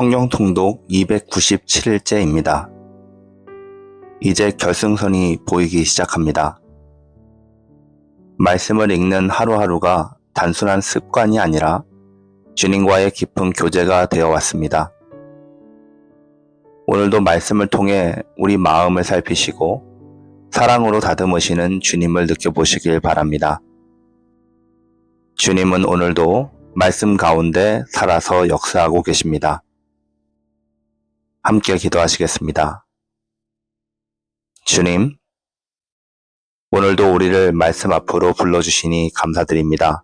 성경 통독 297일째입니다. 이제 결승선이 보이기 시작합니다. 말씀을 읽는 하루하루가 단순한 습관이 아니라 주님과의 깊은 교제가 되어 왔습니다. 오늘도 말씀을 통해 우리 마음을 살피시고 사랑으로 다듬으시는 주님을 느껴보시길 바랍니다. 주님은 오늘도 말씀 가운데 살아서 역사하고 계십니다. 함께 기도하시겠습니다. 주님, 오늘도 우리를 말씀 앞으로 불러주시니 감사드립니다.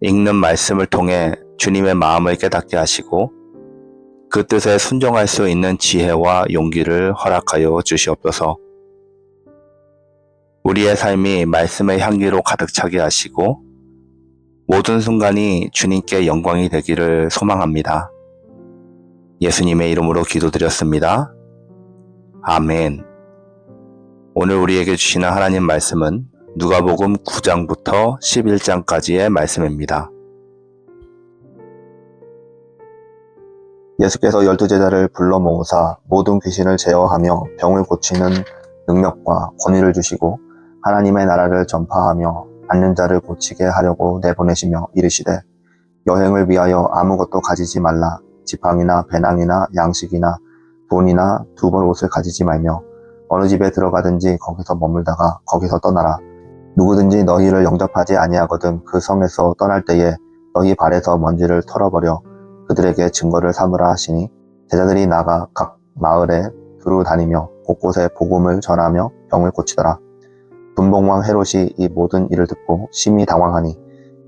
읽는 말씀을 통해 주님의 마음을 깨닫게 하시고 그 뜻에 순종할 수 있는 지혜와 용기를 허락하여 주시옵소서. 우리의 삶이 말씀의 향기로 가득 차게 하시고 모든 순간이 주님께 영광이 되기를 소망합니다. 예수님의 이름으로 기도드렸습니다. 아멘. 오늘 우리에게 주시는 하나님 말씀은 누가복음 9장부터 11장까지의 말씀입니다. 예수께서 열두 제자를 불러 모으사 모든 귀신을 제어하며 병을 고치는 능력과 권위를 주시고 하나님의 나라를 전파하며 앉는 자를 고치게 하려고 내보내시며 이르시되 여행을 위하여 아무것도 가지지 말라 지팡이나 배낭이나 양식이나 돈이나 두 벌 옷을 가지지 말며 어느 집에 들어가든지 거기서 머물다가 거기서 떠나라 누구든지 너희를 영접하지 아니하거든 그 성에서 떠날 때에 너희 발에서 먼지를 털어버려 그들에게 증거를 삼으라 하시니 제자들이 나가 각 마을에 두루 다니며 곳곳에 복음을 전하며 병을 고치더라. 분봉왕 헤롯이 이 모든 일을 듣고 심히 당황하니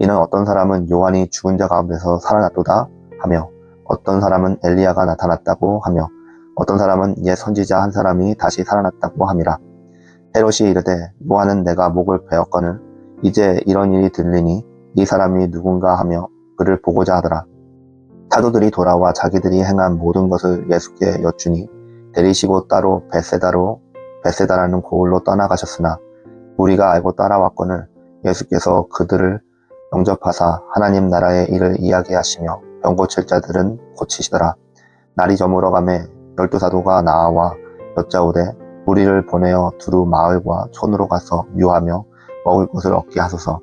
이는 어떤 사람은 요한이 죽은 자 가운데서 살아났도다 하며 어떤 사람은 엘리야가 나타났다고 하며 어떤 사람은 옛 선지자 한 사람이 다시 살아났다고 함이라. 헤롯이 이르되 요한은 내가 목을 베었거늘 이제 이런 일이 들리니 이 사람이 누군가 하며 그를 보고자 하더라. 사도들이 돌아와 자기들이 행한 모든 것을 예수께 여쭈니 데리시고 따로 베세다로 베세다라는 고을로 떠나가셨으나 우리가 알고 따라왔거늘 예수께서 그들을 영접하사 하나님 나라의 일을 이야기하시며 병 고칠 자들은 고치시더라. 날이 저물어 가매 열두 사도가 나와 여짜오되 우리를 보내어 두루 마을과 촌으로 가서 유하며 먹을 것을 얻게 하소서.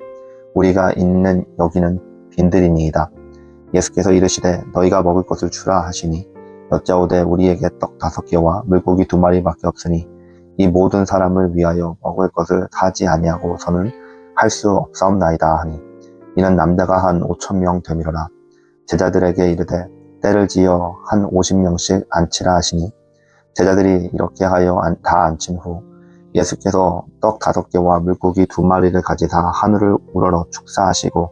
우리가 있는 여기는 빈들이니이다. 예수께서 이르시되 너희가 먹을 것을 주라 하시니 여짜오되 우리에게 떡 다섯 개와 물고기 두 마리밖에 없으니 이 모든 사람을 위하여 먹을 것을 사지 아니하고서는 할 수 없사옵나이다 하니 이는 남자가 한 오천 명 되미로라 제자들에게 이르되 때를 지어 한 오십 명씩 앉히라 하시니 제자들이 이렇게 하여 다 앉힌 후 예수께서 떡 다섯 개와 물고기 두 마리를 가지사 하늘을 우러러 축사하시고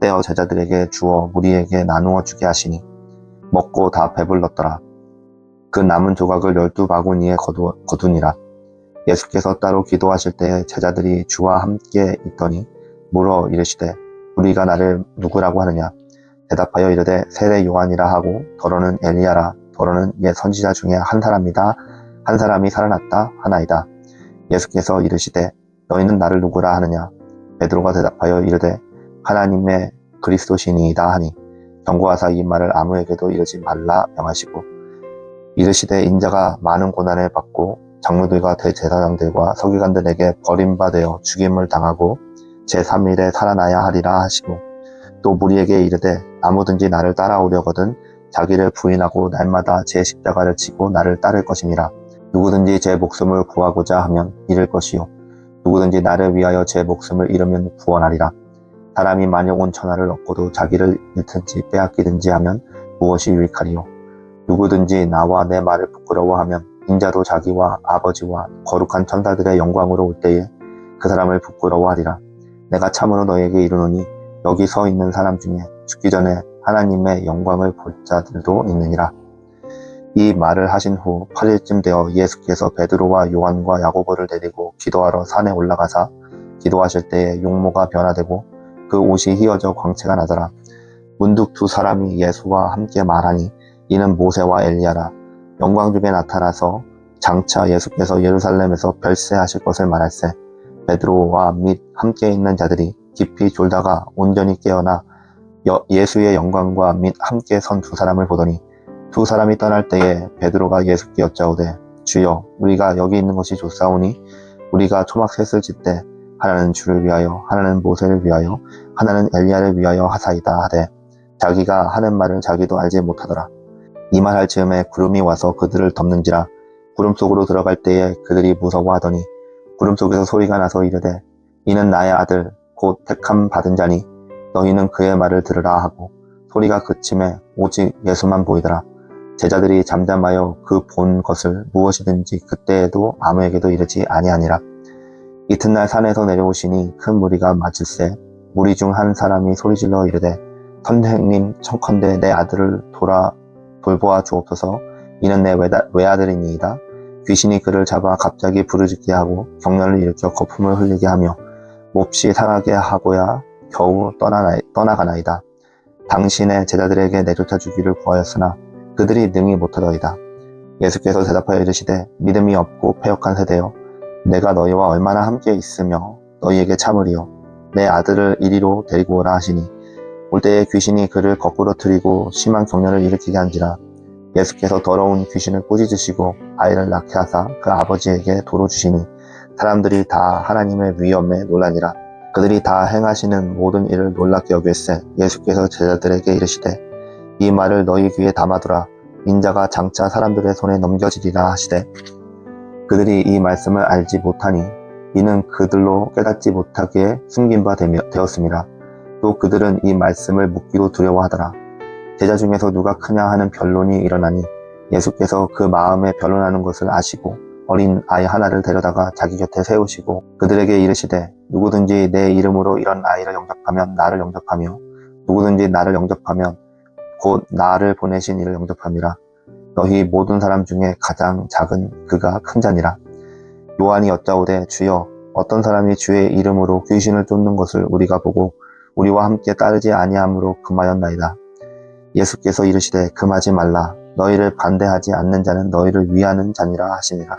떼어 제자들에게 주어 무리에게 나누어 주게 하시니 먹고 다 배불렀더라. 그 남은 조각을 열두 바구니에 거두, 거두니라. 예수께서 따로 기도하실 때에 제자들이 주와 함께 있더니 물어 이르시되 우리가 나를 누구라고 하느냐 대답하여 이르되 세례 요한이라 하고 더러는 엘리야라 더러는 옛 선지자 중에 한 사람이다. 한 사람이 살아났다 하나이다. 예수께서 이르시되 너희는 나를 누구라 하느냐? 베드로가 대답하여 이르되 하나님의 그리스도시니이다 하니 경고하사 이 말을 아무에게도 이르지 말라 명하시고 이르시되 인자가 많은 고난을 받고 장로들과 대제사장들과 서기관들에게 버림받아 죽임을 당하고 제3일에 살아나야 하리라 하시고 또 무리에게 이르되 아무든지 나를 따라오려거든 자기를 부인하고 날마다 제 십자가를 지고 나를 따를 것이니라. 누구든지 제 목숨을 구하고자 하면 잃을 것이요. 누구든지 나를 위하여 제 목숨을 잃으면 구원하리라. 사람이 만약 온 천하를 얻고도 자기를 잃든지 빼앗기든지 하면 무엇이 유익하리요? 누구든지 나와 내 말을 부끄러워하면 인자도 자기와 아버지와 거룩한 천사들의 영광으로 올 때에 그 사람을 부끄러워하리라. 내가 참으로 너에게 이르노니 여기 서 있는 사람 중에 죽기 전에 하나님의 영광을 볼 자들도 있느니라. 이 말을 하신 후 8일쯤 되어 예수께서 베드로와 요한과 야고보를 데리고 기도하러 산에 올라가사 기도하실 때에 용모가 변화되고 그 옷이 휘어져 광채가 나더라. 문득 두 사람이 예수와 함께 말하니 이는 모세와 엘리야라. 영광 중에 나타나서 장차 예수께서 예루살렘에서 별세하실 것을 말할세 베드로와 및 함께 있는 자들이 깊이 졸다가 온전히 깨어나 여- 예수의 영광과 및 함께 선 두 사람을 보더니 두 사람이 떠날 때에 베드로가 예수께 여짜오되 주여 우리가 여기 있는 것이 좋사오니 우리가 초막 셋을 짓되 하나는 주를 위하여 하나는 모세를 위하여 하나는 엘리야를 위하여 하사이다 하되 자기가 하는 말을 자기도 알지 못하더라. 이 말 할 즈음에 구름이 와서 그들을 덮는지라 구름 속으로 들어갈 때에 그들이 무서워하더니 구름 속에서 소리가 나서 이르되 이는 나의 아들 곧 택함 받은 자니 너희는 그의 말을 들으라 하고 소리가 그침에 오직 예수만 보이더라. 제자들이 잠잠하여 그 본 것을 무엇이든지 그때에도 아무에게도 이르지 아니하니라. 이튿날 산에서 내려오시니 큰 무리가 맞을세 무리 중 한 사람이 소리질러 이르되 선생님 청컨대 내 아들을 돌아 돌보아 주옵소서. 이는 내 외다- 외아들이니이다. 귀신이 그를 잡아 갑자기 부르짖게 하고 경련을 일으켜 거품을 흘리게 하며 몹시 상하게 하고야 겨우 떠나나, 떠나가나이다. 당신의 제자들에게 내쫓아 주기를 구하였으나 그들이 능히 못하더이다. 예수께서 대답하여 이르시되 믿음이 없고 패역한 세대여 내가 너희와 얼마나 함께 있으며 너희에게 참으리요 내 아들을 이리로 데리고 오라 하시니 올 때에 귀신이 그를 거꾸로 틀리고 심한 경련을 일으키게 한지라 예수께서 더러운 귀신을 꾸짖으시고 아이를 낳게 하사 그 아버지에게 도로 주시니 사람들이 다 하나님의 위엄에 놀라니라 그들이 다 행하시는 모든 일을 놀랍게 여길세 예수께서 제자들에게 이르시되 이 말을 너희 귀에 담아두라 인자가 장차 사람들의 손에 넘겨지리라 하시되 그들이 이 말씀을 알지 못하니 이는 그들로 깨닫지 못하기에 숨긴 바 되었습니다. 또 그들은 이 말씀을 묻기도 두려워하더라. 제자 중에서 누가 크냐 하는 변론이 일어나니 예수께서 그 마음에 변론하는 것을 아시고 어린 아이 하나를 데려다가 자기 곁에 세우시고 그들에게 이르시되 누구든지 내 이름으로 이런 아이를 영접하면 나를 영접하며 누구든지 나를 영접하면 곧 나를 보내신 이를 영접함이라. 너희 모든 사람 중에 가장 작은 그가 큰 자니라. 요한이 여짜오되 주여 어떤 사람이 주의 이름으로 귀신을 쫓는 것을 우리가 보고 우리와 함께 따르지 아니함으로 금하였나이다. 예수께서 이르시되 금하지 말라. 너희를 반대하지 않는 자는 너희를 위하는 자니라 하시니라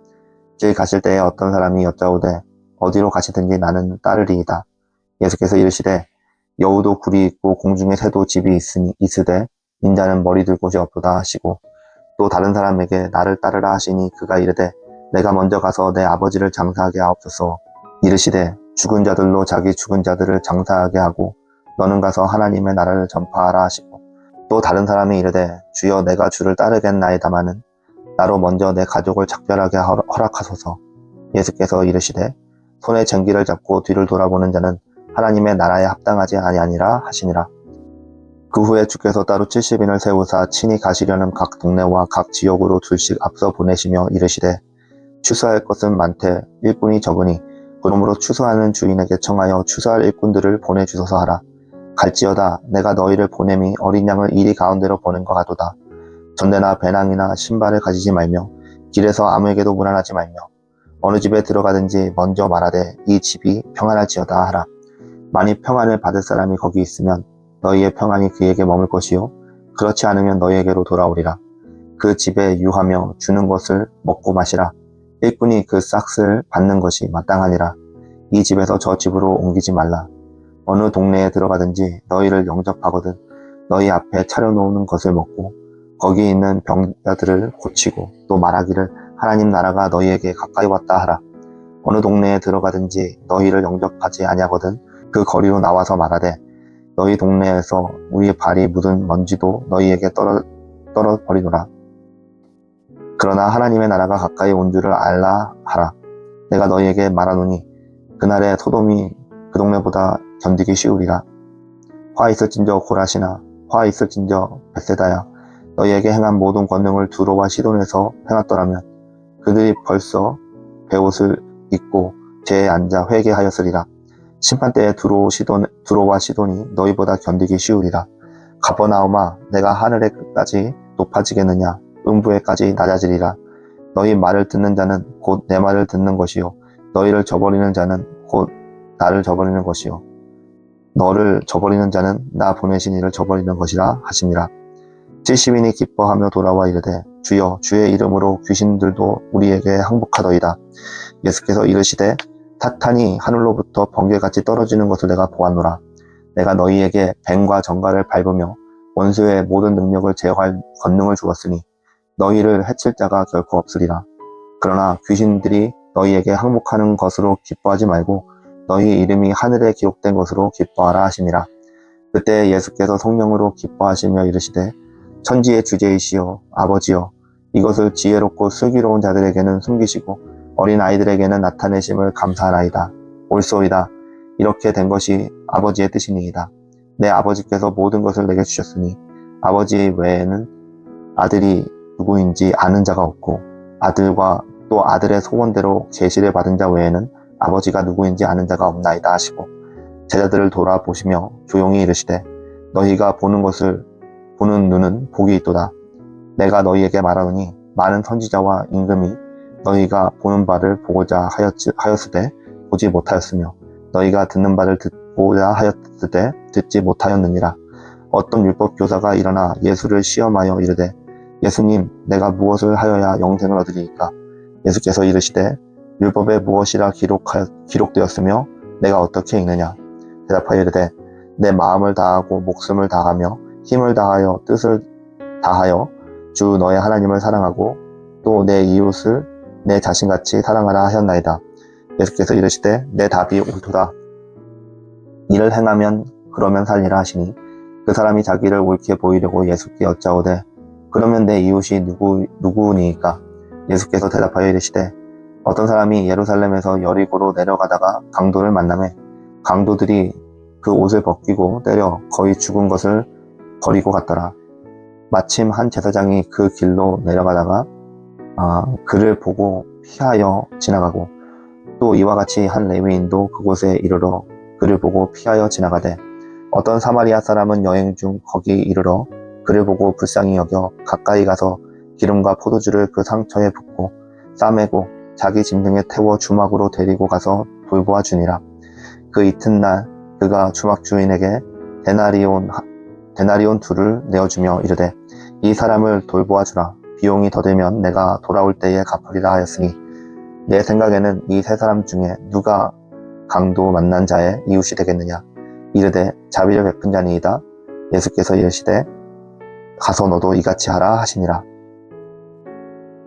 길 가실 때에 어떤 사람이 여짜오되 어디로 가시든지 나는 따르리이다. 예수께서 이르시되 여우도 굴이 있고 공중에 새도 집이 있으니 있으되 인자는 머리 둘 곳이 없도다 하시고 또 다른 사람에게 나를 따르라 하시니 그가 이르되 내가 먼저 가서 내 아버지를 장사하게 하옵소서. 이르시되 죽은 자들로 자기 죽은 자들을 장사하게 하고 너는 가서 하나님의 나라를 전파하라 하시고 또 다른 사람이 이르되 주여 내가 주를 따르겠나이다마는 나로 먼저 내 가족을 작별하게 허- 허락하소서. 예수께서 이르시되 손에 쟁기를 잡고 뒤를 돌아보는 자는 하나님의 나라에 합당하지 아니하니라 하시니라. 그 후에 주께서 따로 70인을 세우사 친히 가시려는 각 동네와 각 지역으로 둘씩 앞서 보내시며 이르시되 추수할 것은 많되 일꾼이 적으니 그러므로 추수하는 주인에게 청하여 추수할 일꾼들을 보내주소서 하라. 갈지어다 내가 너희를 보냄이 어린 양을 이리 가운데로 보낸 것 같도다 전대나 배낭이나 신발을 가지지 말며 길에서 아무에게도 무난하지 말며 어느 집에 들어가든지 먼저 말하되 이 집이 평안할지어다 하라. 만일 평안을 받을 사람이 거기 있으면 너희의 평안이 그에게 머물 것이요. 그렇지 않으면 너희에게로 돌아오리라. 그 집에 유하며 주는 것을 먹고 마시라. 일꾼이 그 싹을 받는 것이 마땅하니라. 이 집에서 저 집으로 옮기지 말라. 어느 동네에 들어가든지 너희를 영접하거든 너희 앞에 차려놓는 것을 먹고 거기 있는 병자들을 고치고 또 말하기를 하나님 나라가 너희에게 가까이 왔다 하라 어느 동네에 들어가든지 너희를 영접하지 아니하거든 그 거리로 나와서 말하되 너희 동네에서 우리의 발이 묻은 먼지도 너희에게 떨어, 떨어 버리노라. 그러나 하나님의 나라가 가까이 온 줄을 알라 하라. 내가 너희에게 말하노니 그날에 소돔이 그 동네보다 견디기 쉬우리라. 화 있을진저 고라시나 화 있을진저 베세다야 너희에게 행한 모든 권능을 두로와 시돈에서 행했더라면 그들이 벌써 베옷을 입고 제에 앉아 회개하였으리라. 심판 때에 두로 시돈, 두로와 시돈이 너희보다 견디기 쉬우리라. 가버나움아 내가 하늘의 끝까지 높아지겠느냐 음부에까지 낮아지리라. 너희 말을 듣는 자는 곧 내 말을 듣는 것이요 너희를 저버리는 자는 곧 나를 저버리는 것이요 너를 저버리는 자는 나 보내신 이를 저버리는 것이라 하시니라. 70인이 기뻐하며 돌아와 이르되 주여 주의 이름으로 귀신들도 우리에게 항복하더이다. 예수께서 이르시되 타탄이 하늘로부터 번개같이 떨어지는 것을 내가 보았노라. 내가 너희에게 뱀과 정갈을 밟으며 원수의 모든 능력을 제어할 권능을 주었으니 너희를 해칠 자가 결코 없으리라. 그러나 귀신들이 너희에게 항복하는 것으로 기뻐하지 말고 너희 이름이 하늘에 기록된 것으로 기뻐하라 하시니라. 그때 예수께서 성령으로 기뻐하시며 이르시되 천지의 주제이시여 아버지여 이것을 지혜롭고 슬기로운 자들에게는 숨기시고 어린 아이들에게는 나타내심을 감사하나이다. 옳소이다. 이렇게 된 것이 아버지의 뜻이니이다. 내 아버지께서 모든 것을 내게 주셨으니 아버지 외에는 아들이 누구인지 아는 자가 없고 아들과 또 아들의 소원대로 계시를 받은 자 외에는 아버지가 누구인지 아는 자가 없나이다 하시고 제자들을 돌아보시며 조용히 이르시되 너희가 보는 것을 보는 눈은 복이 있도다. 내가 너희에게 말하노니 많은 선지자와 임금이 너희가 보는 바를 보고자 하였지, 하였으되 보지 못하였으며 너희가 듣는 바를 듣고자 하였으되 듣지 못하였느니라. 어떤 율법 교사가 일어나 예수를 시험하여 이르되 예수님 내가 무엇을 하여야 영생을 얻으리이까 예수께서 이르시되 율법에 무엇이라 기록하여, 기록되었으며 내가 어떻게 읽느냐 대답하여 이르되 내 마음을 다하고 목숨을 다하며 힘을 다하여 뜻을 다하여 주 너의 하나님을 사랑하고 또 내 이웃을 내 자신같이 사랑하라 하셨나이다. 예수께서 이르시되 내 답이 옳도다. 이를 행하면 그러면 살리라 하시니 그 사람이 자기를 옳게 보이려고 예수께 여짜오되 그러면 내 이웃이 누구 누구니까 예수께서 대답하여 이르시되 어떤 사람이 예루살렘에서 여리고로 내려가다가 강도를 만남에 강도들이 그 옷을 벗기고 때려 거의 죽은 것을 버리고 갔더라. 마침 한 제사장이 그 길로 내려가다가 아, 그를 보고 피하여 지나가고 또 이와 같이 한 레위인도 그곳에 이르러 그를 보고 피하여 지나가되 어떤 사마리아 사람은 여행 중 거기 이르러 그를 보고 불쌍히 여겨 가까이 가서 기름과 포도주를 그 상처에 붓고 싸매고 자기 짐승에 태워 주막으로 데리고 가서 돌보아 주니라. 그 이튿날 그가 주막 주인에게 데나리온 데나리온 둘을 내어주며 이르되 이 사람을 돌보아 주라. 비용이 더 들면 내가 돌아올 때에 갚으리라 하였으니 내 생각에는 이 세 사람 중에 누가 강도 만난 자의 이웃이 되겠느냐? 이르되 자비를 베푼 자니이다. 예수께서 이르시되 가서 너도 이같이 하라 하시니라.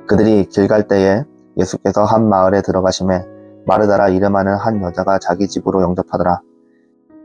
그들이 길 갈 때에 예수께서 한 마을에 들어가심에 마르다라 이름하는 한 여자가 자기 집으로 영접하더라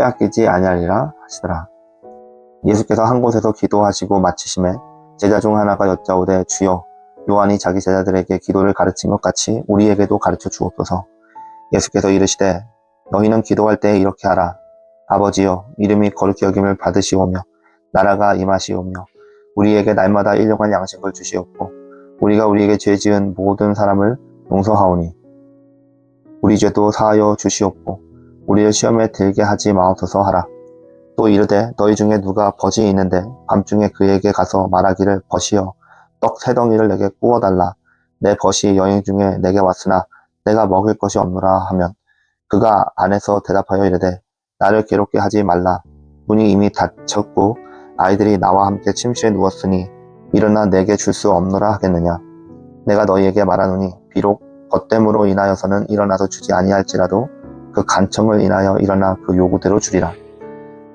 빼앗기지 아니하리라 하시더라 예수께서 한 곳에서 기도하시고 마치심에 제자 중 하나가 여짜오되 주여 요한이 자기 제자들에게 기도를 가르친 것 같이 우리에게도 가르쳐 주옵소서. 예수께서 이르시되 너희는 기도할 때 이렇게 하라. 아버지여 이름이 거룩히 여김을 받으시오며 나라가 임하시오며 우리에게 날마다 일용할 양식을 주시옵고 우리가 우리에게 죄 지은 모든 사람을 용서하오니 우리 죄도 사하여 주시옵고 우리를 시험에 들게 하지 마옵소서 하라. 또 이르되 너희 중에 누가 벗이 있는데 밤중에 그에게 가서 말하기를 벗이여 떡 세 덩이를 내게 구워달라. 내 벗이 여행 중에 내게 왔으나 내가 먹을 것이 없노라 하면 그가 안에서 대답하여 이르되 나를 괴롭게 하지 말라. 문이 이미 닫혔고 아이들이 나와 함께 침실에 누웠으니 일어나 내게 줄 수 없노라 하겠느냐. 내가 너희에게 말하노니 비록 벗됨으로 인하여서는 일어나서 주지 아니할지라도 그 간청을 인하여 일어나 그 요구대로 주리라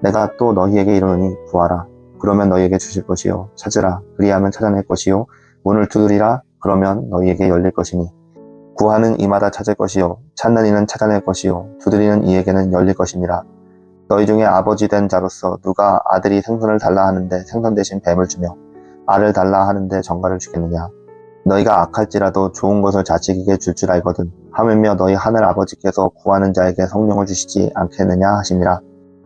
내가 또 너희에게 이르노니 구하라. 그러면 너희에게 주실 것이요. 찾으라. 그리하면 찾아낼 것이요. 문을 두드리라. 그러면 너희에게 열릴 것이니. 구하는 이마다 찾을 것이요. 찾는 이는 찾아낼 것이요. 두드리는 이에게는 열릴 것이니라. 너희 중에 아버지 된 자로서 누가 아들이 생선을 달라 하는데 생선 대신 뱀을 주며 알을 달라 하는데 정갈을 주겠느냐 너희가 악할지라도 좋은 것을 자식에게 줄줄 알거든 하물며 너희 하늘 아버지께서 구하는 자에게 성령을 주시지 않겠느냐 하시니라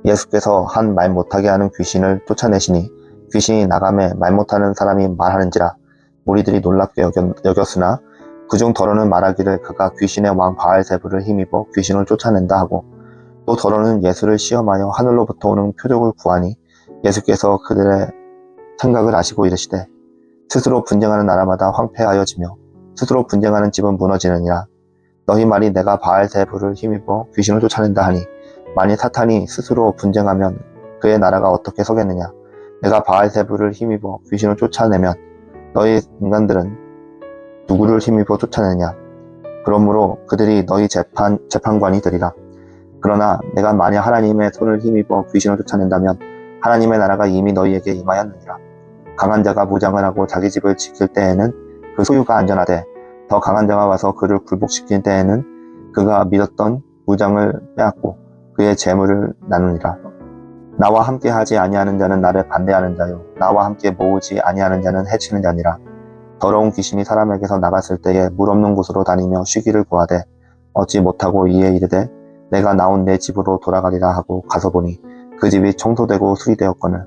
예수께서 한 말 못하게 하는 귀신을 쫓아내시니 귀신이 나감에 말 못하는 사람이 말하는지라 무리들이 놀랍게 여겼, 여겼 으나 그중 더러는 말하기를 그가 귀신의 왕 바알세부를 힘입어 귀신을 쫓아낸다 하고 또 더러는 예수를 시험하여 하늘로부터 오는 표적을 구하니 예수께서 그들의 생각을 아시고 이르시되 스스로 분쟁하는 나라마다 황폐하여지며 스스로 분쟁하는 집은 무너지느니라 너희 말이 내가 바알세부를 힘입어 귀신을 쫓아낸다 하니 만일 사탄이 스스로 분쟁하면 그의 나라가 어떻게 서겠느냐? 내가 바알세부를 힘입어 귀신을 쫓아내면 너희 인간들은 누구를 힘입어 쫓아내냐? 그러므로 그들이 너희 재판, 재판관이 되리라. 그러나 내가 만약 하나님의 손을 힘입어 귀신을 쫓아낸다면 하나님의 나라가 이미 너희에게 임하였느니라. 강한 자가 무장을 하고 자기 집을 지킬 때에는 그 소유가 안전하되 더 강한 자가 와서 그를 굴복시킬 때에는 그가 믿었던 무장을 빼앗고 그의 재물을 나누니라. 나와 함께 하지 아니하는 자는 나를 반대하는 자요 나와 함께 모으지 아니하는 자는 해치는 자니라. 더러운 귀신이 사람에게서 나갔을 때에 물 없는 곳으로 다니며 쉬기를 구하되 얻지 못하고 이에 이르되 내가 나온 내 집으로 돌아가리라 하고 가서 보니 그 집이 청소되고 수리되었거늘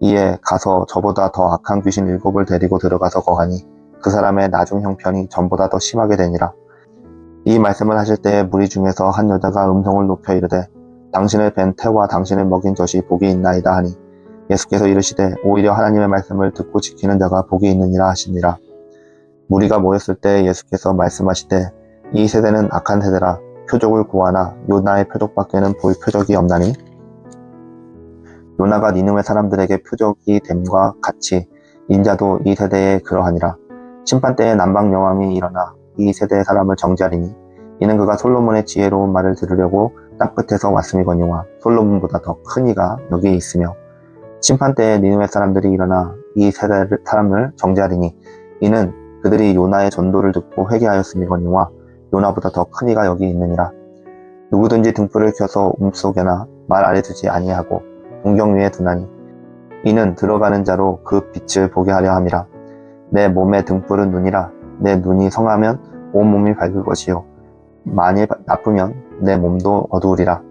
이에 가서 저보다 더 악한 귀신 일곱을 데리고 들어가서 거하니 그 사람의 나중 형편이 전보다 더 심하게 되니라. 이 말씀을 하실 때에 무리 중에서 한 여자가 음성을 높여 이르되 당신을 뵌 태와 당신을 먹인 젖이 복이 있나이다 하니 예수께서 이르시되 오히려 하나님의 말씀을 듣고 지키는 자가 복이 있느니라 하시니라. 무리가 모였을 때 예수께서 말씀하시되 이 세대는 악한 세대라 표적을 구하나 요나의 표적밖에는 볼 표적이 없나니 요나가 니느웨 사람들에게 표적이 됨과 같이 인자도 이 세대에 그러하니라. 심판 때에 남방 여왕이 일어나 이 세대의 사람을 정지하리니 이는 그가 솔로몬의 지혜로운 말을 들으려고 땅끝에서 왔음이거니와 솔로몬보다 더 큰 이가 여기 있으며 심판 때에 니느웨 사람들이 일어나 이 세대 사람을 정지하리니 이는 그들이 요나의 전도를 듣고 회개하였음이거니와 요나보다 더 큰 이가 여기 있느니라. 누구든지 등불을 켜서 움속에나 말 아래 두지 아니하고 동경 위에 두나니 이는 들어가는 자로 그 빛을 보게 하려 함이라 내 몸의 등불은 눈이라 내 눈이 성하면 온 몸이 밝을 것이요. 만일 나쁘면 내 몸도 어두우리라.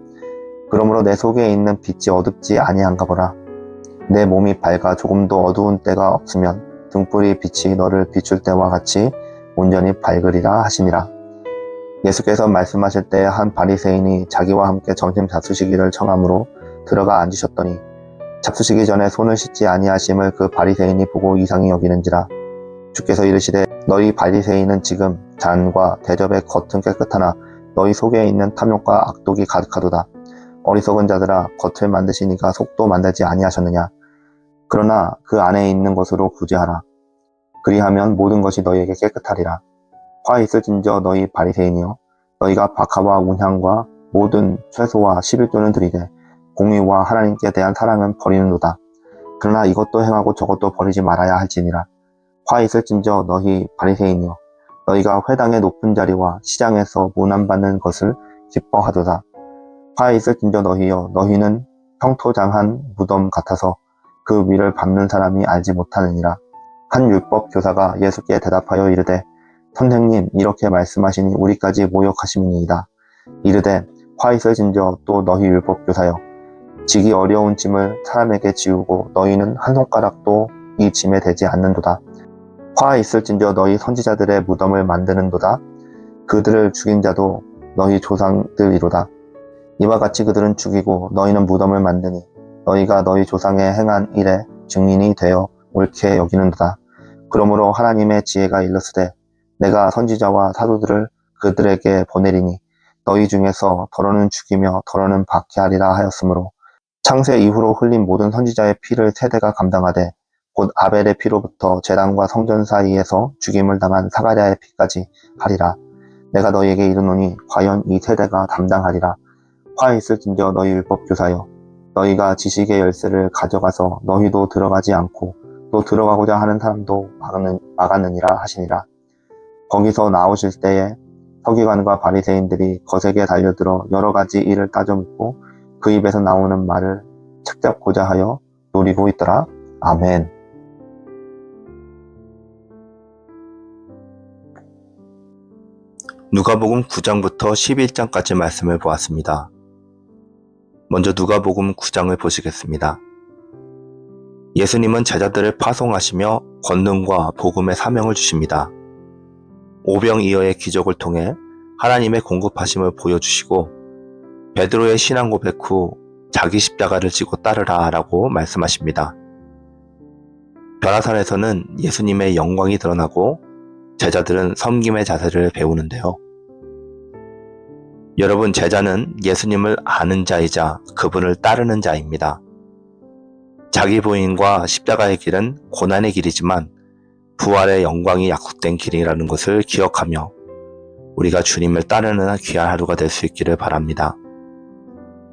그러므로 내 속에 있는 빛이 어둡지 아니한가 보라. 내 몸이 밝아 조금도 어두운 때가 없으면 등불이 빛이 너를 비출 때와 같이 온전히 밝으리라 하시니라. 예수께서 말씀하실 때 한 바리새인이 자기와 함께 점심 잡수시기를 청함으로 들어가 앉으셨더니 잡수시기 전에 손을 씻지 아니하심을 그 바리새인이 보고 이상히 여기는지라 주께서 이르시되 너희 바리새인은 지금 잔과 대접의 겉은 깨끗하나 너희 속에 있는 탐욕과 악독이 가득하도다. 어리석은 자들아 겉을 만드시니까 속도 만들지 아니하셨느냐? 그러나 그 안에 있는 것으로 구제하라. 그리하면 모든 것이 너희에게 깨끗하리라. 화 있을진저 너희 바리새인이여 너희가 박하와 운향과 모든 최소와 11조는 드리되 공의와 하나님께 대한 사랑은 버리는도다. 그러나 이것도 행하고 저것도 버리지 말아야 할지니라. 화 있을진저 너희 바리새인이여 너희가 회당의 높은 자리와 시장에서 문안받는 것을 기뻐하도다. 화 있을진저 너희여 너희는 평토장한 무덤 같아서 그 위를 밟는 사람이 알지 못하느니라. 한 율법 교사가 예수께 대답하여 이르되 선생님 이렇게 말씀하시니 우리까지 모욕하심이니이다. 이르되 화 있을진저 또 너희 율법 교사여 지기 어려운 짐을 사람에게 지우고 너희는 한 손가락도 이 짐에 대지 않는도다. 화 있을진저 너희 선지자들의 무덤을 만드는도다. 그들을 죽인 자도 너희 조상들이로다. 이와 같이 그들은 죽이고 너희는 무덤을 만드니 너희가 너희 조상의 행한 일에 증인이 되어 옳게 여기는도다. 그러므로 하나님의 지혜가 일렀으되 내가 선지자와 사도들을 그들에게 보내리니 너희 중에서 더러는 죽이며 더러는 박해하리라 하였으므로 창세 이후로 흘린 모든 선지자의 피를 세대가 감당하되 곧 아벨의 피로부터 제단과 성전 사이에서 죽임을 당한 사가랴의 피까지 하리라. 내가 너희에게 이르노니 과연 이 세대가 담당하리라. 화 있을진저 너희 율법 교사여 너희가 지식의 열쇠를 가져가서 너희도 들어가지 않고 또 들어가고자 하는 사람도 막는, 막았느니라 하시니라. 거기서 나오실 때에 서기관과 바리새인들이 거세게 달려들어 여러 가지 일을 따져 묻고 그 입에서 나오는 말을 책잡고자 하여 노리고 있더라. 아멘. 누가복음 9장부터 11장까지 말씀을 보았습니다. 먼저 누가복음 9장을 보시겠습니다. 예수님은 제자들을 파송하시며 권능과 복음의 사명을 주십니다. 오병이어의 기적을 통해 하나님의 공급하심을 보여주시고 베드로의 신앙 고백 후 자기 십자가를 지고 따르라 라고 말씀하십니다. 변화산에서는 예수님의 영광이 드러나고 제자들은 섬김의 자세를 배우는데요. 여러분, 제자는 예수님을 아는 자이자 그분을 따르는 자입니다. 자기 부인과 십자가의 길은 고난의 길이지만 부활의 영광이 약속된 길이라는 것을 기억하며 우리가 주님을 따르는 귀한 하루가 될 수 있기를 바랍니다.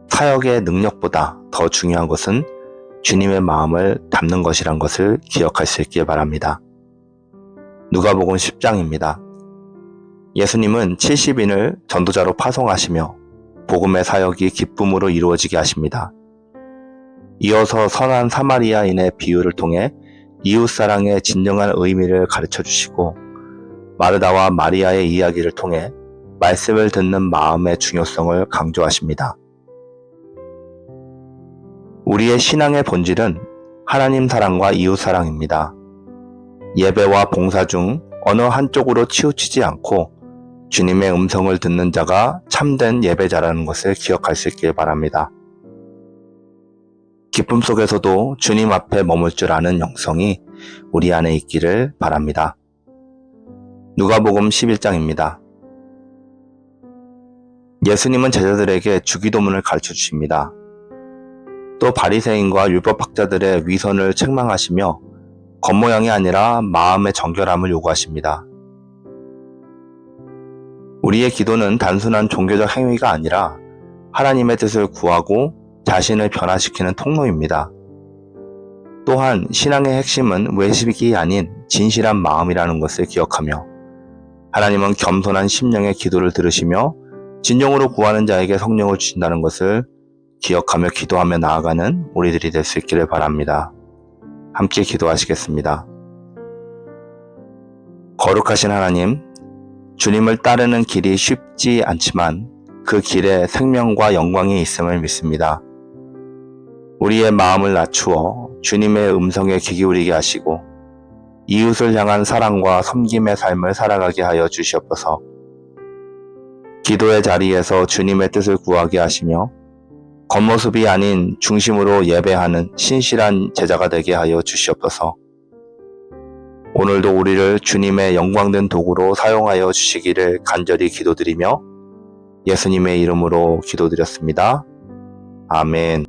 사역의 능력보다 더 중요한 것은 주님의 마음을 담는 것이란 것을 기억할 수 있길 바랍니다. 누가복음 10장입니다. 예수님은 70인을 전도자로 파송하시며 복음의 사역이 기쁨으로 이루어지게 하십니다. 이어서 선한 사마리아인의 비유를 통해 이웃사랑의 진정한 의미를 가르쳐 주시고 마르다와 마리아의 이야기를 통해 말씀을 듣는 마음의 중요성을 강조하십니다. 우리의 신앙의 본질은 하나님 사랑과 이웃 사랑입니다. 예배와 봉사 중 어느 한쪽으로 치우치지 않고 주님의 음성을 듣는 자가 참된 예배자라는 것을 기억할 수 있길 바랍니다. 기쁨 속에서도 주님 앞에 머물 줄 아는 영성이 우리 안에 있기를 바랍니다. 누가복음 11장입니다. 예수님은 제자들에게 주기도문을 가르쳐 주십니다. 또 바리새인과 율법학자들의 위선을 책망하시며 겉모양이 아니라 마음의 정결함을 요구하십니다. 우리의 기도는 단순한 종교적 행위가 아니라 하나님의 뜻을 구하고 자신을 변화시키는 통로입니다. 또한 신앙의 핵심은 외식이 아닌 진실한 마음이라는 것을 기억하며 하나님은 겸손한 심령의 기도를 들으시며 진정으로 구하는 자에게 성령을 주신다는 것을 기억하며 기도하며 나아가는 우리들이 될 수 있기를 바랍니다. 함께 기도하시겠습니다. 거룩하신 하나님, 주님을 따르는 길이 쉽지 않지만 그 길에 생명과 영광이 있음을 믿습니다. 우리의 마음을 낮추어 주님의 음성에 귀 기울이게 하시고 이웃을 향한 사랑과 섬김의 삶을 살아가게 하여 주시옵소서. 기도의 자리에서 주님의 뜻을 구하게 하시며 겉모습이 아닌 중심으로 예배하는 신실한 제자가 되게 하여 주시옵소서. 오늘도 우리를 주님의 영광된 도구로 사용하여 주시기를 간절히 기도드리며 예수님의 이름으로 기도드렸습니다. 아멘.